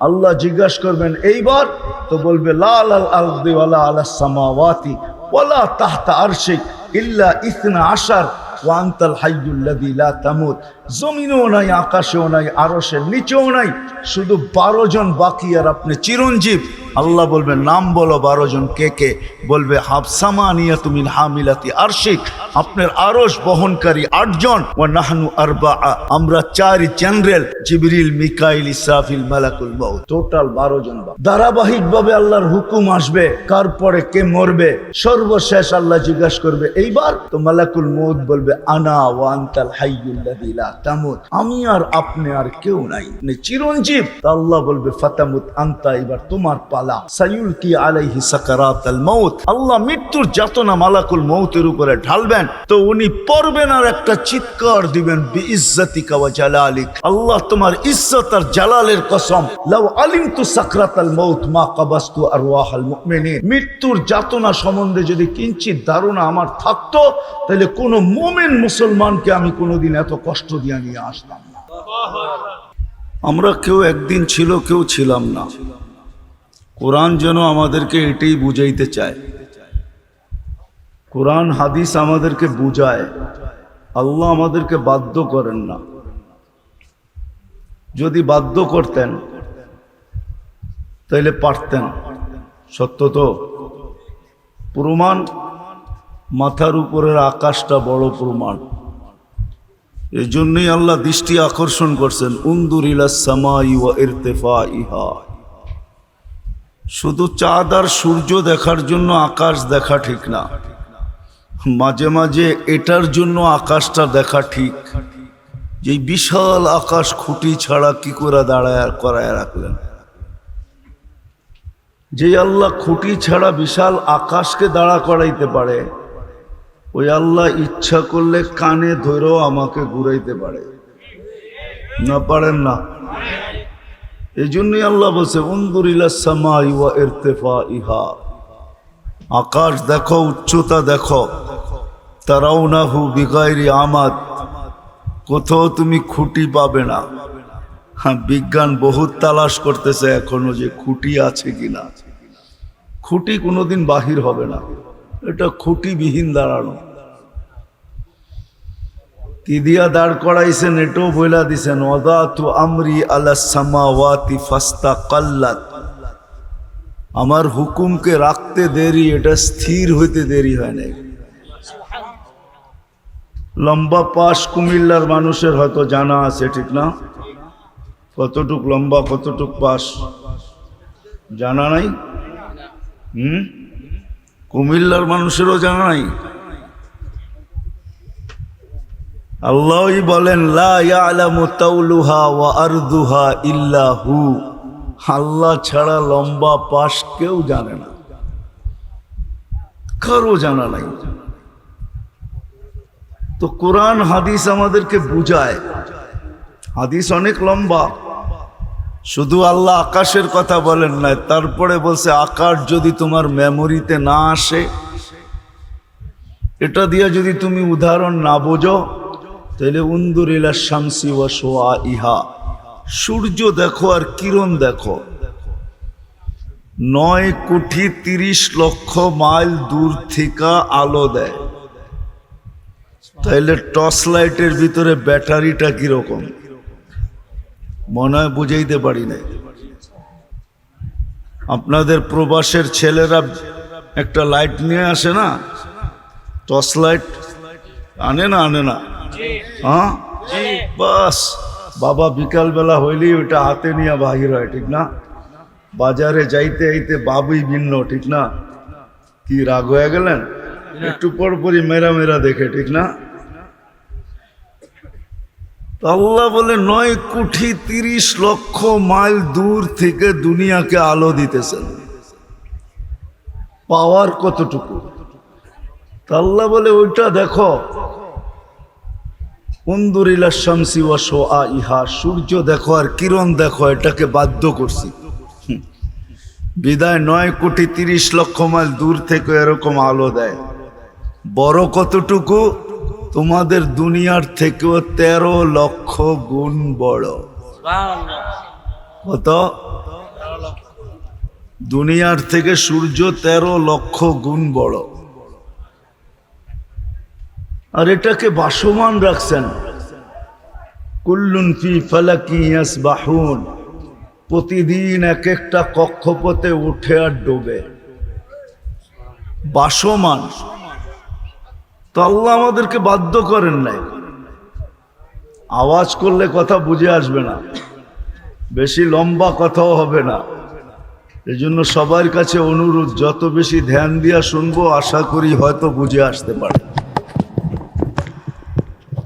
আল্লাহ জিজ্ঞাসা করবেন, এইবার? তো বলবে লাল আল আলদি ওয়ালা আলা সামাওয়াতি ওয়ালা তাহতা আরশিক ইল্লা ইসনা আশার ওয়ান্তাল হাইয়ুল্লাযী লা তামুত। জমিনেও নাই, আকাশেও নাই, আরশের নিচেও নাই, শুধু বারো জন বাকি আর আপনি চিরঞ্জীব। আল্লাহ বলবে, নাম বলো বারো জন কে কে? বলবে হাফসামা নিয়া তুমি হামিলাতি আরশিক। আপনার আরশ বহনকারী আটজন ও নাহনু আরবা আমরা চারি জেনারেল জিবরিল, মিকাইল, ইসরাফিল, মালাকুল মউত। টোটাল বারো জন ধারাবাহিক ভাবে আল্লাহর হুকুম আসবে, কার পরে কে মরবে? সর্বশেষ আল্লাহ জিজ্ঞাসা করবে, এইবার? তো মালাকুল মউত বলবে, আনা ওয়ান্তাল হাইয়ুল্লাযী লা তামুত আমি আর আপনি আর কেউ নাই। চিরঞ্জীব। আল্লাহ বলবে, ফাতামুত আন্তা, এবার তোমার পালা। সাইউল কি আলাইহি সাকারাতাল মউত। আল্লাহ মৃত্যুর যাতনা মালাকুল মউতের উপরে ঢালবেন। তো উনি পড়বেন আর একটা চিৎকার দিবেন, বিইজ্জাতিকা ওয়া জালালিক। আল্লাহ তোমার ইজ্জত আর জালালের কসম। লাউ আলিমতু সাকরাতাল মউত মা কাবাস্তু আরওয়াহাল মুমিনিন। মৃত্যুর যাতনা সম্বন্ধে যদি কিঞ্চিত ধারণা আমার থাকতো, তাহলে কোনো মোমেন মুসলমানকে আমি কোনোদিন এত কষ্ট দিয়ে নিয়ে আসতাম না। আমরা কেউ একদিন ছিল, কেউ ছিলাম না। কোরআন যেন আমাদেরকে এটাই বুঝাইতে চায়। কোরআন, হাদিস আমাদেরকে বুঝায়। আল্লাহ আমাদেরকে বাধ্য করেন না। যদি বাধ্য করতেন, তাইলে পারতেন। সত্য তো? প্রমাণ, মাথার উপরের আকাশটা বড় প্রমাণ। এই জন্যই আল্লাহ দৃষ্টি আকর্ষণ করছেন উন্দুর ইলা সামাই ওয়া ইরতেফা ইহা শুধু চাঁদ আর সূর্য দেখার জন্য আকাশ দেখা ঠিক না, মাঝে মাঝে এটার জন্য আকাশটা দেখা ঠিক। যে বিশাল আকাশ খুঁটি ছাড়া কি করে দাঁড়ায় করায় রাখলেন? যে আল্লাহ খুঁটি ছাড়া বিশাল আকাশকে দাঁড়া করাইতে পারে ওই আল্লাহ ইচ্ছা করলে কানে ধরেও আমাকে ঘুরাইতে পারে। না পারেন না? এই জন্যই আল্লাহ বলছে ইরতেফা ইহা আকাশ দেখো, উচ্চতা দেখো। তারাও না হু বিগাইরি আমাদ। কোথাও তুমি খুঁটি পাবে না। হ্যাঁ বিজ্ঞান বহুত তালাশ করতেছে এখনও যে খুঁটি আছে কিনা। খুঁটি কোনোদিন বাহির হবে না। এটা খুঁটিবিহীন দাঁড়ানো। কি দিয়া দাঁড় করাইছেন, এটাও বইলা দিছেন অদা তু আমরি আলা সামাওয়াতি ফাস্তা কাল্লাত আমার হুকুমকে রাখতে দেরি, এটা স্থির হইতে দেরি হয় নাই। লম্বা পাশ কুমিল্লার মানুষের হয়তো জানা আছে, ঠিক না? কতটুক লম্বা, কতটুক পাশ? জানা নাই? হুম? কুমিল্লার মানুষেরও জানা নাই। আল্লাহই বলেন আরদুহা ইল্লা হু। আল্লাহ ছাড়া লম্বা পাশ কেউ জানে না। কারও জানা নাই। তো কোরআন, হাদিস আমাদেরকে বুঝায়। হাদিস অনেক লম্বা। শুধু আল্লাহ আকাশের কথা বলেন নাই, তারপরে বলছে, আকাশ যদি তোমার মেমোরিতে না আসে, এটা দিয়ে যদি তুমি উদাহরণ না বোঝো, তাহলে উন্দুরিলা শামসি ওয়া সোয়া ইহা, সূর্য দেখো আর কিরণ দেখো। নয় কোটি তিরিশ লক্ষ মাইল দূর থেকে আলো দেয়। তাইলে টর্চ লাইটের ভিতরে ব্যাটারিটা কীরকম? মনে হয় বুঝাইতে পারি না আপনাদের প্রবাসের ছেলেরা একটা লাইট নিয়ে আসে না? টর্চ লাইট আনে না আনে না? হ্যাঁ? বাস বাবা বিকালবেলা হইলেই ওইটা হাতে নিয়ে বাহির হয় ঠিক না? বাজারে যাইতে আইতে বাবুই ভিন্ন ঠিক না? কি রাগ হয়ে গেলেন? একটু পরপরই মেরা মেরা দেখে ঠিক না? আল্লাহ বলে, নয় কোটি তিরিশ লক্ষ মাইল দূর থেকে দুনিয়াকে আলো দিতেছেন। পাওয়ার কতটুকু? আল্লাহ বলে, ওইটা দেখো। উন্দুরিলা শামসি ওয়া আ ইহা, সূর্য দেখো আর কিরণ দেখো, এটাকে বাধ্য করছি। বিদায়, নয় কোটি তিরিশ লক্ষ মাইল দূর থেকে এরকম আলো দেয়। বড় কতটুকু? তোমাদের দুনিয়ার থেকেও তেরো লক্ষ গুণ বড়। কত? দুনিয়ার থেকে সূর্য তেরো লক্ষ গুণ বড়। আর এটাকে বাসমান রাখছেন। কুল্লুন ফি ফালাকি ইয়াসবাহুন। প্রতিদিন এক একটা কক্ষপথে উঠে আর ডোবে। বাসমান তো আল্লাহ আমাদেরকে বাধ্য করেন নাই। আওয়াজ করলে কথা বুঝে আসবে না। বেশি লম্বা কথাও হবে না। এই জন্য সবার কাছে অনুরোধ, যত বেশি ধ্যান দিয়া শুনব, আশা করি হয়তো বুঝে আসতে পারে।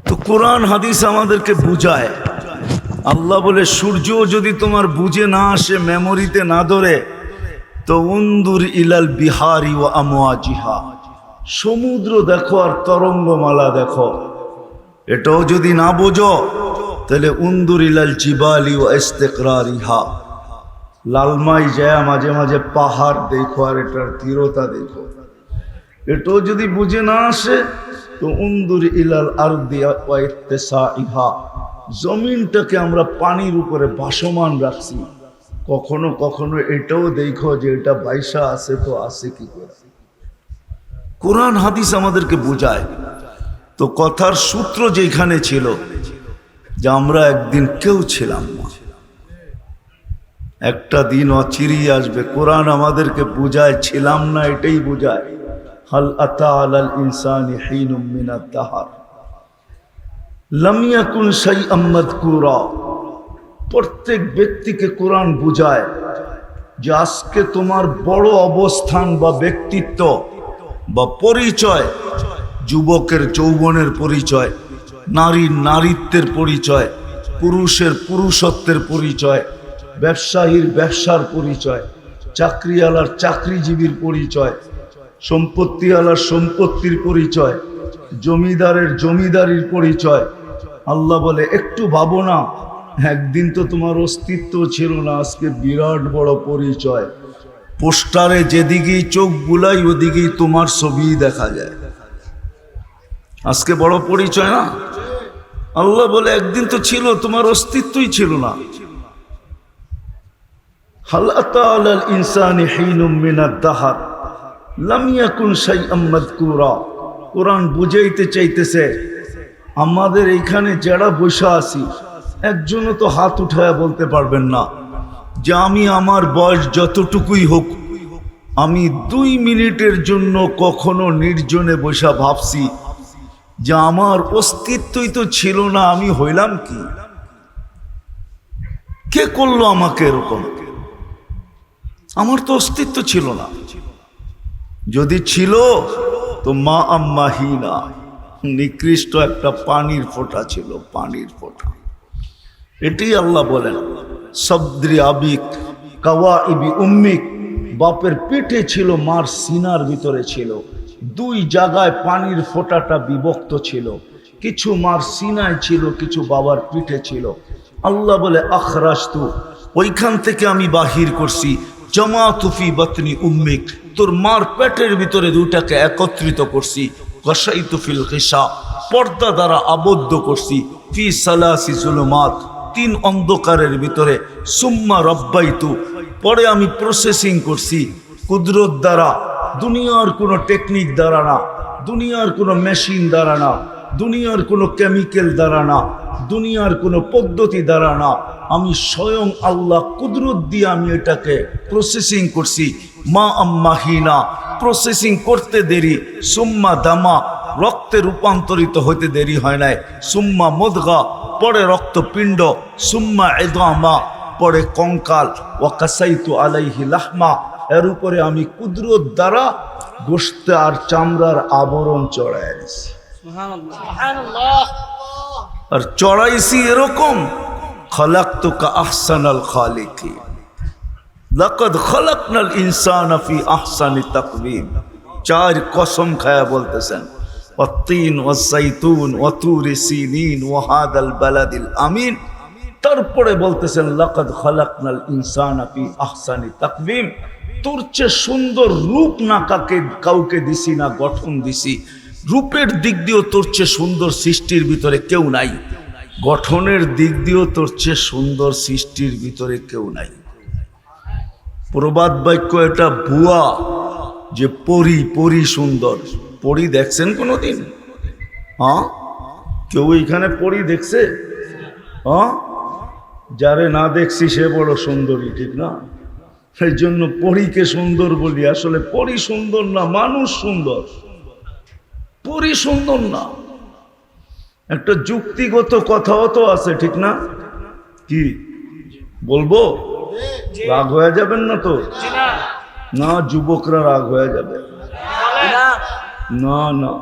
তো কোরআন, হাদিস আমাদেরকে বুঝায়। আল্লাহ বলে সূর্য যদি তোমার বুঝে না আসে, মেমোরিতে না ধরে, তো উন্দুর ইলাল বিহারি ও আমোয়াজিহা সমুদ্র দেখো আর তরঙ্গমালা দেখো। এটাও যদি না বোঝো, তাহলে উন্দুর ইলাল জিবালি ও ইস্তেকরারিহা। লালমাই যায়, মাঝে মাঝে পাহাড় দেখো আর এটার তীরতা দেখো। এটাও যদি বুঝে না আসে, তো উন্দুর ইলাল আর ইহা জমিনটাকে আমরা পানির উপরে ভাসমান রাখছি। কখনো কখনো এটাও দেখো যে এটা বাইসা আছে তো আছে কি করে? কোরআন হাদিস আমাদেরকে বোঝায়। তো কথার সূত্র যেখানে ছিল যে আমরা একদিন কেউ ছিলাম না। একটা দিন অচিরিয়ে আসবে, কোরআন আমাদেরকে বোঝায়, ছিলাম না এটাই বোঝায়। হাল আতা আলাল ইনসানি হিনুম মিনাত দাহার। লামিয়াকুন সাই আহমদ কুরা প্রত্যেক ব্যক্তিকে কোরআন বুঝায় যে আজকে তোমার বড় অবস্থান বা ব্যক্তিত্ব বা পরিচয়, যুবকের যৌবনের পরিচয় নারীর নারীত্বের পরিচয়, পুরুষের পুরুষত্বের পরিচয়, ব্যবসায়ীর ব্যবসার পরিচয়, চাকরিওয়ালার চাকরিজীবীর পরিচয়, সম্পত্তিওয়ালার সম্পত্তির পরিচয়, জমিদারের জমিদারির পরিচয়। আল্লাহ বলে, একটু ভাবো না, একদিন তো তোমার অস্তিত্ব ছিল না, আজকে বিরাট বড় পরিচয়। পোস্টারে যেদিকেই চোখ বুলাই, ওদিকেই তোমার ছবি দেখা যায়। আজকে বড় পরিচয় না? আল্লাহ বলে, একদিন তো ছিল, তোমার অস্তিত্বই ছিল না। কোরআন বুঝাইতে চাইতেছে, আমাদের এইখানে যারা বসে আছি, একজনও তো হাত উঠায় বলতে পারবেন না। যে আমি আমার বয়স যতটুকুই হোক, আমি দুই মিনিটের জন্য কখনো নির্জনে বসা ভাবছি যে আমার অস্তিত্বই তো ছিল না, আমি হইলাম কি? কে করল আমাকে এরকম? আমার তো অস্তিত্ব ছিল না। যদি ছিল, তো মা আম্মাহিনা নিকৃষ্ট একটা পানির ফোঁটা ছিল, পানির ফোঁটা। এটাই আল্লাহ বলেন। সবদ্রি আবিক কাওয়া ইবি উম্মিক। বাপের পেটে ছিল, মার সিনার ভিতরে ছিল। দুই জায়গায় পানির ফোঁটাটা বিভক্ত ছিল। কিছু মার সিনায় ছিল, কিছু বাবার পিঠে ছিল। আল্লাহ বলে আখরাস্তু ওইখান থেকে আমি বাহির করছি। জমা তুফি বাতনি উম্মিক, তোর মার পেটের ভিতরে দুটাকে একত্রিত করছি। কসাই তুফিল কেশা পর্দা দ্বারা আবদ্ধ করছি। ফি সালাসি জুলুমাত। তিন অন্ধকারের ভিতরে, সুম্মা রব্বাইতু, পরে আমি প্রসেসিং করছি। কুদরত দ্বারা, দুনিয়ার কোনো টেকনিক দ্বারা না, দুনিয়ার কোনো মেশিন দ্বারা না, দুনিয়ার কোনো কেমিক্যাল দ্বারা না, দুনিয়ার কোনো পদ্ধতি দ্বারা না, আমি স্বয়ং আল্লাহ কুদরত দিয়ে আমি এটাকে প্রসেসিং করছি। মা আম্মাহিনা প্রসেসিং করতে দেরি, সুম্মা দামা, রক্তে রূপান্তরিত হইতে দেরি হয় নাই, সুম্মা মদগা পরে রক্তপিণ্ড সুম্মা এদামা পরে কঙ্কাল ও কাসাইতু আলাইহি লাহমা। এর উপরে আমি কুদরত দ্বারা গোস্ত আর চামড়ার আবরণ চড়াই আর চড়াইছি এরকম খলাক্তুকা আহসানাল খালিকি লাকদ খলাকনাল ইনসান ফি আহসানি তাকবীম। চার কসম খায়া বলতেছেন। অতিন ওয়াসাইতুন অতুরি সিনিন ওয়াহাদ আল বালাদিল তারপরে বলতেছেন, লাকাদ খালাকনাল ইনসান আপি আহসানি তাকবিম তোর চেয়ে সুন্দর রূপ না কাকে, কাউকে দিছি না, গঠন দিছি। রূপের দিক দিয়েও তোর চেয়ে সুন্দর সৃষ্টির ভিতরে কেউ নাই। গঠনের দিক দিয়েও তোর চেয়ে সুন্দর সৃষ্টির ভিতরে কেউ নাই। প্রবাদ বাক্য এটা ভুয়া যে পরি পরি সুন্দর। পরি দেখছেন কোনোদিন? হ্যাঁ? কেউ এখানে পড়ি দেখছে? হ্যাঁ? যারে না দেখছি সে বড় সুন্দরী ঠিক না? সেই জন্য পরীকে সুন্দর বলি আসলে পরি সুন্দর না মানুষ সুন্দর। পরি সুন্দর না। একটা যুক্তিগত কথাও তো আছে ঠিক না? কি? বলব? রাগ হয়ে যাবেন না তো? না যুবকরা রাগ হয়ে যাবে। না না।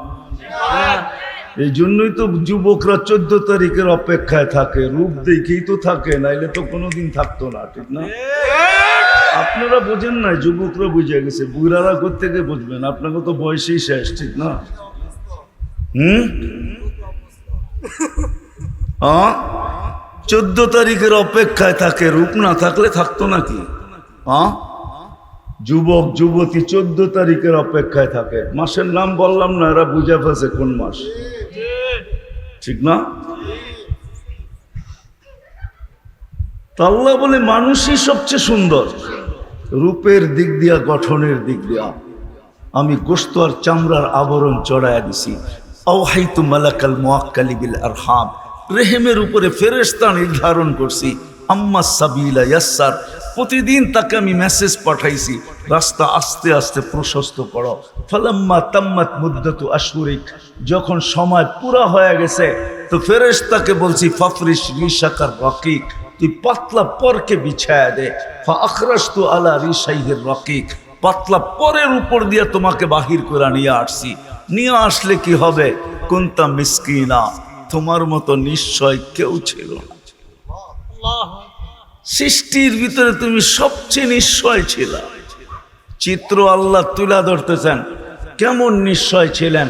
এই জন্যই তো যুবকরা চোদ্দ তারিখের অপেক্ষায় থাকে, রূপ দেখেই তো থাকে, নাইলে তো কোনোদিন থাকতো না, ঠিক না? আপনারা বোঝেন না, যুবকরা বুঝে গেছে, বুড়ারা থেকে বুঝবেন? আপনাকে তো বয়সেই শেষ, ঠিক না? হুম? চোদ্দ তারিখের অপেক্ষায় থাকে, রূপ না থাকলে থাকতো নাকি? হ্যাঁ যুবক, যুবতী চোদ্দ তারিখের অপেক্ষায় থাকে। মাসের নাম বললাম না, এরা বুঝে ফেছে কোন মাস। ঠিক না? তা আল্লাহ বলে, মানুষই সবচেয়ে সুন্দর। রূপের দিক দিয়া, গঠনের দিক দিয়া। আমি গোস্ত আর চামড়ার আবরণ চড়াইয়া দিছি। আওহাইতু মালাকাল মোয়াক্কালি বিল আরহাম। রেহেমের উপরে ফেরেশতা নির্ধারণ করছি। আম্মা সাবিলা ইয়াসার, প্রতিদিন তাকে আমি মেসেজ পাঠাইছি, রাস্তা আস্তে আস্তে প্রশস্ত করো। ফলাম্মা তাম্মাত মুদ্দাতু আশুরিক যখন সময় পুরা হয়ে গেছে, তো ফেরেশ তাকে বলছি ফাফরিস রিশাকার রকিক, তুই পাতলা পরকে বিছায়া দে ফা আখরাস্তু আলা রিশাইহির রকিক, পাতলা পরের উপর দিয়ে তোমাকে বাহির করে নিয়ে আসছি। নিয়ে আসলে কি হবে? কোনটা মিসকিনা, তোমার মতো নিশ্চয় কেউ ছিল না। সৃষ্টির ভিতরে তুমি সবচেয়ে নিশ্চয় ছিল। চিত্র আল্লাহ তুলা ধরতেছেন। কেমন নিশ্চয় ছিলেন?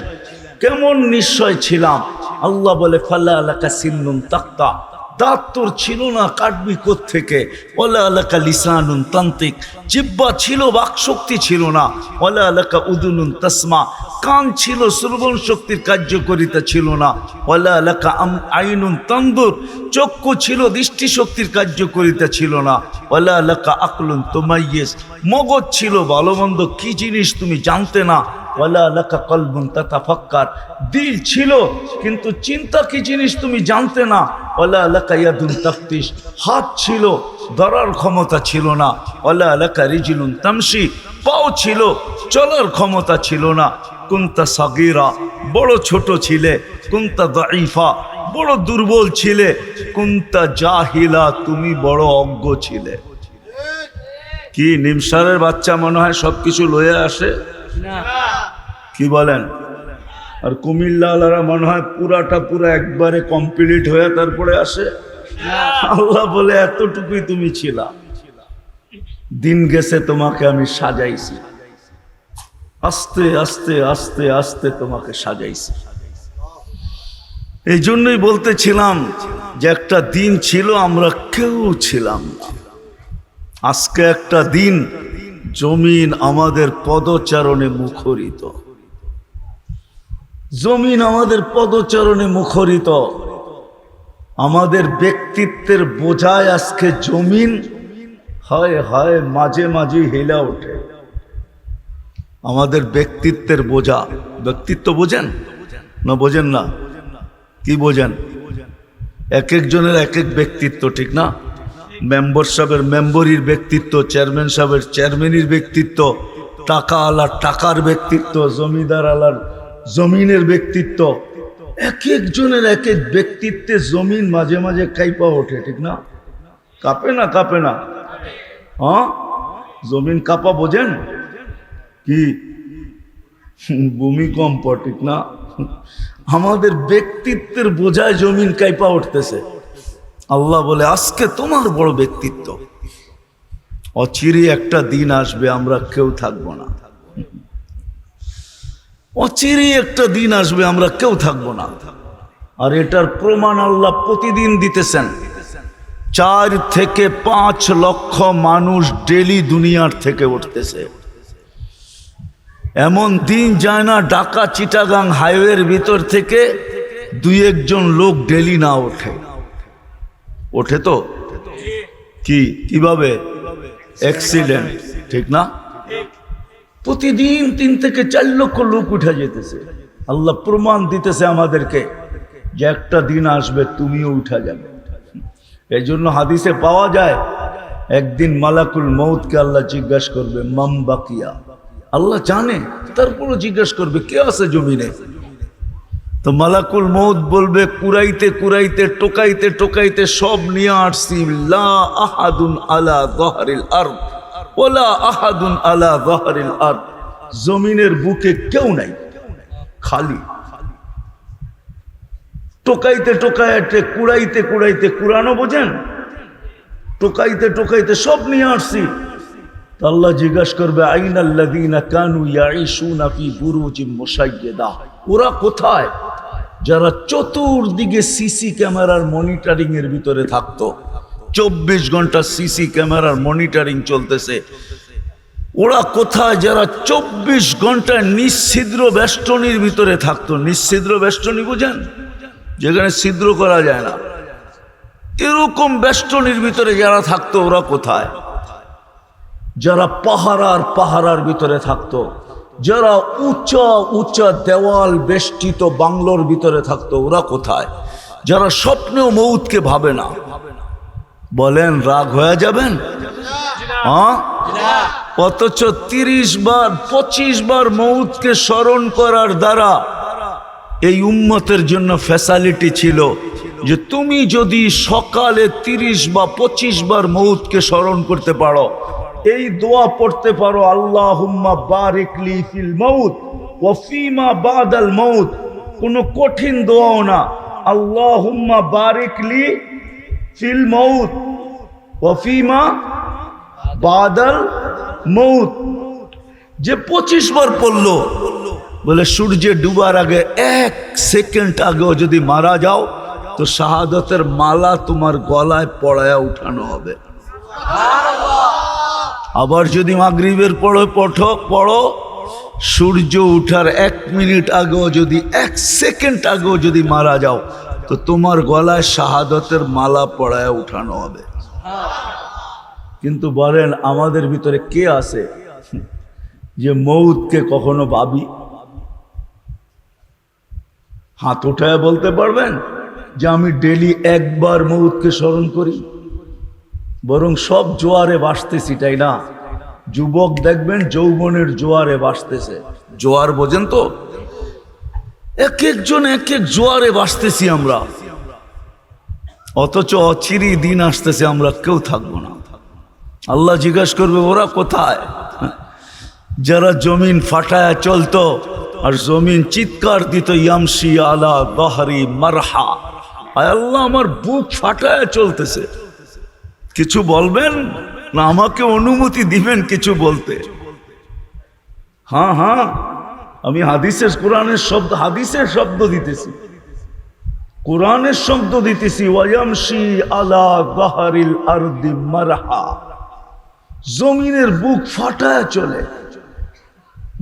কেমন নিশ্চয় ছিলাম? আল্লাহ বলে ফাল্লা আল্লাহ সিন্নুন তাক্তা। দাঁত তোর ছিল না, কাটবি থেকে ওলা এলাকা লিসানুন তান্ত্রিক জিব্বা ছিল, বাকশক্তি ছিল না। ওলা এলাকা উদুনুন তসমা। কান ছিল, শ্রবণ শক্তির কার্যকরিতা ছিল না। ওলা এলাকা আইনুন তন্দুর। চক্ষু ছিল দৃষ্টিশক্তির কার্যকরিতা ছিল না। ওলা এলাকা আকলুন তোমাইয়েস। মগজ ছিল ভালো মন্দ কি জিনিস তুমি জানতে না। ওয়ালা লাকা কলবুন তাতাফাক্কার। দিল ছিল, কিন্তু চিন্তা কি জিনিস তুমি জানতে না? ওয়ালা লাকা ইয়াদুন তাফতিশ। হাত ছিল, ধরার ক্ষমতা ছিল না। ওয়ালা লাকা রিজিলুন তামসি পাও ছিল, চলার ক্ষমতা ছিল না। কুন্তা সাগিরা, বড় ছোট ছিলে। কুন্তা দাইফা বড় দুর্বল ছিলে। কুন্তা জাহিলা, তুমি বড় অজ্ঞ ছিলে। কি নিমসারের বাচ্চা মনে হয় সবকিছু লয়ে আসে? কি বলেন? আর কুমিল্লাওয়ালারা মনে হয় পুরাটা পুরা একবারে কমপ্লিট হয়ে তারপরে আসে। আল্লাহ বলে, এতটুকুই তুমি ছিলা। দিন গেছে তোমাকে আমি সাজাইছি। আস্তে আস্তে আস্তে আস্তে তোমাকে সাজাইছি। এই জন্যই বলতেছিলাম যে একটা দিন ছিল, আমরা কেউ ছিলাম আজকে একটা দিন, জমিন আমাদের পদচারণে মুখরিত। জমিন আমাদের পদচারণে মুখরিত। আমাদের ব্যক্তিত্বের বোঝায় আজকে জমিন হয় হয় মাঝে মাঝে হেলা ওঠে। আমাদের ব্যক্তিত্বের বোঝা। ব্যক্তিত্ব বোঝেন? না বোঝেন না? কি বোঝেন? এক একজনের এক এক ব্যক্তিত্ব, ঠিক না? মেম্বার সাহেবের মেম্বরির ব্যক্তিত্ব, চেয়ারম্যান সাহেবের চেয়ারম্যানের ব্যক্তিত্ব, টাকা আলার টাকার ব্যক্তিত্ব, জমিদার আলার জমিনের ব্যক্তিত্ব। এক একজনের এক এক ব্যক্তিত্বে জমিন মাঝে মাঝে কাইপা ওঠে, ঠিক না? কাঁপে না কাঁপে না? হ্যাঁ? জমিন কাঁপা বোঝেন? কি? ভূমিকম্প, ঠিক না? আমাদের ব্যক্তিত্বের বোঝায় জমিন কাইপা উঠতেছে। আল্লাহ বলে, আজকে তোমার বড় ব্যক্তিত্ব। অচিরে একটা দিন আসবে, আমরা কেউ থাকব না। অচিরে একটা দিন আসবে, আমরা কেউ থাকব না। আর এটার প্রমাণ আল্লাহ প্রতিদিন দিতেছেন। চার থেকে পাঁচ লক্ষ মানুষ ডেলি দুনিয়ার থেকে উঠতেছে। এমন দিন যায় না, ঢাকা, চিটাগাং হাইওয়ের ভিতর থেকে দুই একজন লোক ডেলি না ওঠে। ওঠে তো? কি? কীভাবে? অ্যাক্সিডেন্ট, ঠিক না? প্রতিদিন তিন থেকে চার লক্ষ লোক উঠে যেতেছে। আল্লাহ প্রমাণ দিতেছে আমাদেরকে যে একটা দিন আসবে তুমিও উঠা যাবে। এই জন্য হাদিসে পাওয়া যায়, একদিন মালাকুল মৌতকে আল্লাহ জিজ্ঞাসা করবে, মাম বাকিয়া? আল্লাহ জানে, তারপরও জিজ্ঞাসা করবে, কে আছে জমিনে? তো মালাকুল মৌত বলবে, কুরাইতে কুরাইতে, টোকাইতে টোকাইতে সব নিয়ে আসছি আহাদুন আলা গহরিল আর ওলা আলা আর জমিনের বুকে কেউ নাই, খালি। টোকাইতে টোকাইতে, কুড়াইতে কুড়াইতে, কুড়ানো বোঝেন? টোকাইতে টোকাইতে সব নিয়ে আসছি। আল্লাহ জিজ্ঞাসা করবে, আইনাল্লাযীনা কানু ইয়াঈশুনা ফি বুরুজিম মুশাইয়্যিদা। ওরা কোথায়? যারা চতুর্দিকে সিসি ক্যামেরার মনিটরিং এর ভিতরে থাকতো। চব্বিশ ঘণ্টা সিসি ক্যামেরার মনিটরিং চলতেছে। ওরা কোথায় যারা চব্বিশ ঘণ্টা নিঃছিদ্র বেষ্টনীর ভিতরে থাকতো? নিঃছিদ্র বেষ্টনী বুঝেন? যেখানে ছিদ্র করা যায় না। এরকম বেষ্টনীর ভিতরে যারা থাকতো, ওরা কোথায়? যারা পাহারার পাহারার ভিতরে থাকতো, যারা উঁচা উঁচা দেওয়াল বেষ্টিত বাংলোর ভিতরে থাকতো, ওরা কোথায়? যারা স্বপ্নেও মৌতকে ভাবে না। বলেন, রাগ হয়ে যাবেন? হ্যাঁ? অথচ তিরিশ বার, পঁচিশ বার মৌতকে স্মরণ করার দ্বারা এই উম্মতের জন্য ফ্যাসালিটি ছিল যে তুমি যদি সকালে তিরিশ বা পঁচিশ বার মৌতকে স্মরণ করতে পারো, এই দোয়া পড়তে পারো আল্লাহ হুম্মা মৌত কোনো কঠিন দোয়াও না। আল্লাহ হুম্মা বারিকলি ফিল মৌত ওফিমা বাদাল মৌত যে পঁচিশ বার পড়ল, বলে সূর্যে ডুবার আগে এক সেকেন্ড আগেও যদি মারা যাও, তো শাহাদতের মালা তোমার গলায় পড়ায়া উঠানো হবে। আবার যদি মাগরিবের পড়ো, পঠো, পড়ো, সূর্য উঠার এক মিনিট আগেও যদি, এক সেকেন্ড আগেও যদি মারা যাও তো তোমার গলায় শাহাদতের মালা পড়ায় উঠানো হবে। কিন্তু বলেন, আমাদের ভিতরে কে আছে যে মৌতকে কখনো ভাবি? হাত উঠায় বলতে পারবেন যে আমি ডেলি একবার মৌতকে স্মরণ করি? বরং সব জোয়ারে বাসতেছি তাই না? যুবক দেখবেন যৌবনের জোয়ারে বাসতেছে জোয়ার বোঝেন তো? এক একজন এক এক জোয়ারে বাসতেছি আমরা। অথচ অচিরি দিন আসতেছে, আমরা কেউ থাকব না। আল্লাহ জিজ্ঞাসা করবে, ওরা কোথায়? যারা জমিন ফাটায় চলতো, আর জমিন চিৎকার দিত ইয়ামসি আলা বাহারি মারহা। আল্লাহ, আমার বুক ফাটায় চলতেছে। কিছু বলবেন? না, আমাকে অনুমতি দিবেন কিছু বলতে। হ্যাঁ হ্যাঁ। আমি হাদিসের, কোরআনের শব্দ, হাদিসের শব্দ দিতেছি। কোরআনের শব্দ দিতেছি, ওয়ায়ামশি আলা গাহারিল আরদি মারহা। জমিনের বুক ফাটায় চলে।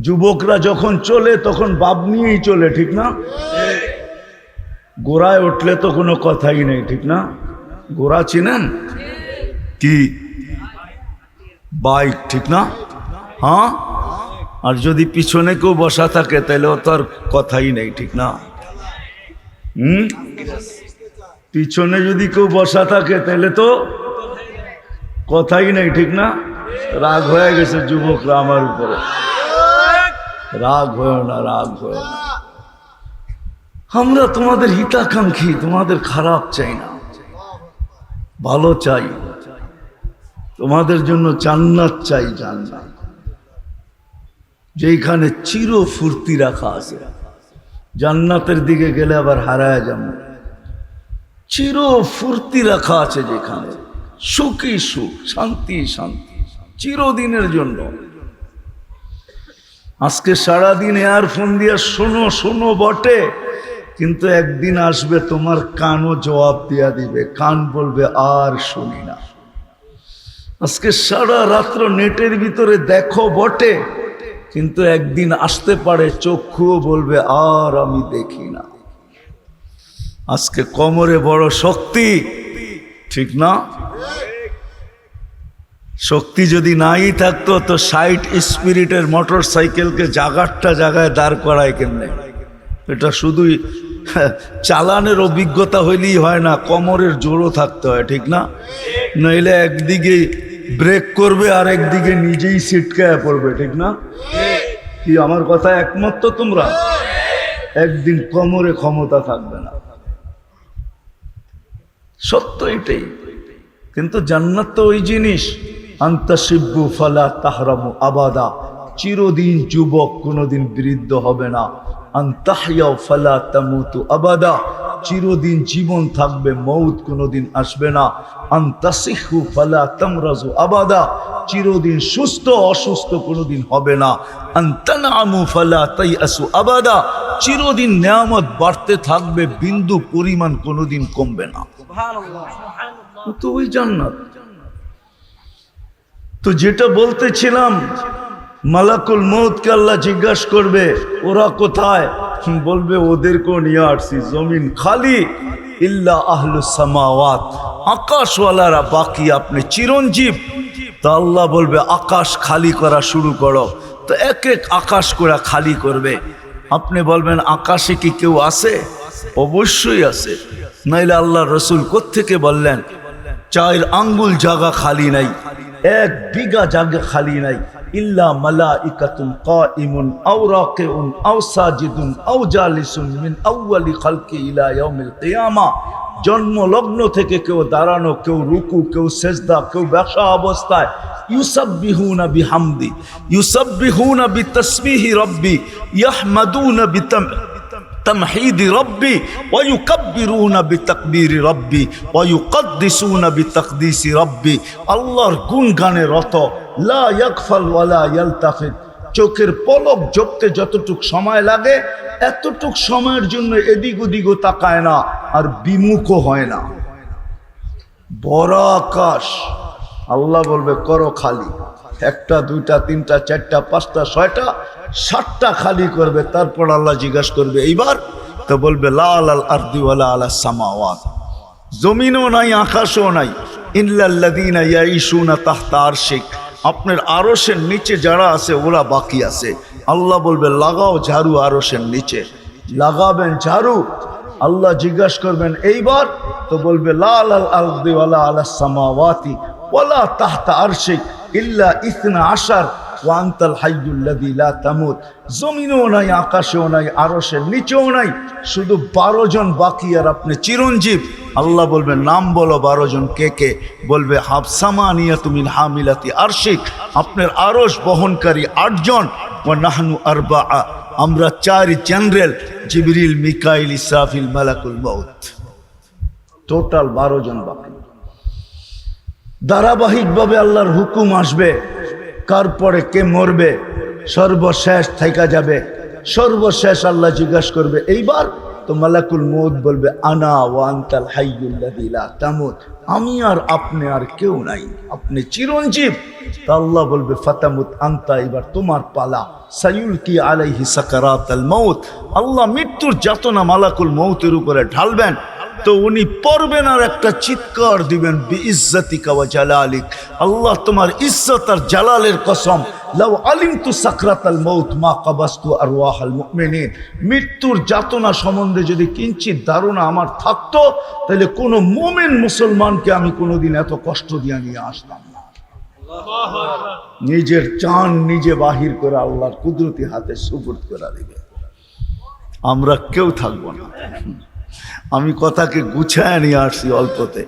যুবকরা যখন চলে, তখন বাপ নিয়েই চলে, ঠিক না? গোড়ায় উঠলে তো কোনো কথাই নেই, ঠিক না? গোড়া চিনেন? কি? বাইক, ঠিক না? হ্যাঁ? আর যদি পিছনে কেউ বসা থাকে, তাহলে তো আর কথাই নেই, ঠিক না? হুম? পিছনে যদি কেউ বসা থাকে, তাহলে তো কথাই নেই, ঠিক না? রাগ হয়ে গেছে যুবকরা আমার উপরে। রাগ হয় না, রাগ হয় না। আমরা তোমাদের হিতাকাঙ্ক্ষী, তোমাদের খারাপ চাই না। ভালো চাই। তোমাদের জন্য জান্নাত চাই, জান্নাত। যেখানে চির ফুর্তি রাখা আছে। জান্নাতের দিকে গেলে আবার হারায় যাব। চির ফুর্তি রাখা আছে যেখানে। সুখী সুখ, শান্তি শান্তি, চিরদিনের জন্য। আজকে সারাদিন এয়ারফোন দিয়ে শোনো শোনো বটে, কিন্তু একদিন আসবে তোমার কানও জবাব দিয়া দিবে। কান বলবে, আর শুনি না। আজকে সারা রাত্র নেটের ভিতরে দেখো বটে কিন্তু একদিন আসতে পারে, চক্ষুও বলবে, আর আমি দেখি না। আজকে কোমরে বড় শক্তি, ঠিক না? শক্তি যদি নাই থাকতো, তো সাইট স্পিরিটের মোটর সাইকেলকে জাগারটা জায়গায় দাঁড় করায় কেমনে? এটা শুধুই চালানের অভিজ্ঞতা হইলেই হয় না, কমরের জোরও থাকতে হয়, ঠিক না? নইলে একদিকে ব্রেক করবে আর একদিকে নিজেই সিটকায় পড়বে, ঠিক না? কি আমার কথা একমত তো তোমরা? একদিন কোমরে ক্ষমতা থাকবে না। সত্য এটাই। কিন্তু জান্নাত তো ওই জিনিস। আন্তাসিব্বু ফালা তাহরামু আবাদা। চিরদিন যুবক কোনোদিন বৃদ্ধ হবে না। আন্তাহিয়াও ফালা তামুতু আবাদা। চিরদিন জীবন থাকবে মৌত কোনোদিন আসবে না। আন্তাসিহু ফালা তামরাজু আবাদা। চিরদিন সুস্থ অসুস্থ কোনোদিন হবে না। আন্তানামু ফালা তাইয়াসু আবাদা। চিরদিন নেয়ামত বাড়তে থাকবে বিন্দু পরিমাণ কোনোদিন কমবে না। তো ওই জান্নাত। তো যেটা বলতেছিলাম মালাকুল মৌতকে আল্লাহ জিজ্ঞাসা করবে, ওরা কোথায়? বলবে ওদেরকেও নিয়ে আসছি জমিন খালি, ইল্লা আহলু সামাওয়াত। আকাশওয়ালারা বাকি, আপনি চিরঞ্জীব। তা আল্লাহ বলবে, আকাশ খালি করা শুরু করো। তো এক এক আকাশ করে খালি করবে। আপনি বলবেন, আকাশে কি কেউ আছে? অবশ্যই আছে। নাইলে আল্লাহ রসুল কোত্থেকে বললেন, চায়ের আঙ্গুল জাগা খালি নাই, এক বিঘা জায়গা খালি নাই। ইল্লা মালাইকাতুন কাইমুন আও রাকিউন আও সাজিদুন আও জালিসুন মিন আউয়ালি খালকি ইলা ইয়াউমিল কিয়ামা জন্ম লগ্ন থেকে কেউ দাঁড়ানো কেউ রুকু কেউ সেজদা কেউ ব্যবসা অবস্থায় ইউসাব্বিহুনা বিহামদি ইউসাব্বিহুনা বিতাসবিহি রব্বি ইয়াহমাদুনা বিতাম تمحيد ربي ويكبرون بتكبير ربي ويقدسون بتقديس ربي আল্লাহর গুণ গানে রত লা চোখের পলক জপতে যতটুক সময় লাগে, এতটুক সময়ের জন্য এদিক ওদিকও তাকায় না, আর বিমুখও হয় না। বড় আকাশ। আল্লাহ বলবে, করো খালি। একটা, দুইটা, তিনটা, চারটা, পাঁচটা, ছয়টা, সাতটা খালি করবে, তারপর আল্লাহ জিজ্ঞাসা করবে, এইবার? তো বলবে লাল আল আর্দিওয়ালা আলা সামাওয়াত। জমিনও নাই, আকাশও নাই। ইল্লাল্লাদিনা ইয়াইশুনা তাহতা আরশিক। আপনার আরসের নিচে যারা আছে, ওরা বাকি আছে। আল্লাহ বলবে, লাগাও ঝাড়ু আরসের নিচে। লাগাবেন ঝাড়ু। আল্লাহ জিজ্ঞাসা করবেন, এইবার? তো বলবে লাল আল আলদিওয়ালা আলাহ সামাওয়াতি ওলা তাহতা আরশিক ইল্লা ইসনা আশার। ওয়ান্তাল হাইয়ুল্লাযী লা তামুত। জমিনও নাই, আকাশেও নাই, আরশের নিচেও নাই। শুধু বারো জন বাকি আর আপনি চিরঞ্জীব। আল্লাহ বলবে, নাম বলো বারো জন কে কে? বলবে হাফসামা নিয়া তুমি হামিলাতি আরশিক। আপনার আরশ বহনকারী আটজন ও নাহনু আরবা আমরা চার জেনারেল জিবরিল, মিকাইল, ইসরাফিল, মালাকুল মৌত টোটাল বারো জন বাকি। ধারাবাহিকভাবে আল্লাহর হুকুম আসবে। কার পরে কে মরবে, সর্বশেষ থাইকা যাবে। সর্বশেষ আল্লাহ জিজ্ঞাসা করবে, এইবার তো মালাকুল মৌত বলবে, আনা ওয়ান্তাল হাইয়ুল্লাযী লা তামুত। আমি আর আপনি আর কেউ নাই, আপনি চিরঞ্জীব। তা আল্লাহ বলবে, ফাতামুত আন্তা, এবার তোমার পালা। সাইউল কি আলাইহি সাকারাত আল মৌত আল্লাহ মৃত্যুর যাতনা মালাকুল মৌতের উপরে ঢালবেন। তো উনি পড়বেন আর একটা চিৎকার দিবেন বি ইজ্জতি কাওয়া জালালিক। আল্লাহ তোমার ইজ্জত আর জালালের কসম। লাউ আলিমতু সাকরাতাল মৌত মা কাবাস্তু আরওয়াহাল মুমিনিন। মৃত্যুর যাতনা সম্বন্ধে যদি কিঞ্চিত ধারণা আমার থাকতো, তাহলে কোনো মোমেন মুসলমানকে আমি কোনোদিন এত কষ্ট দিয়ে নিয়ে আসতাম না। নিজের চান নিজে বাহির করে আল্লাহর কুদরতি হাতে সুপুর্দ করে দিবে। আমরা কেউ থাকব না। আমি কথাকে গুছায় নিয়ে আসছি অল্পতে।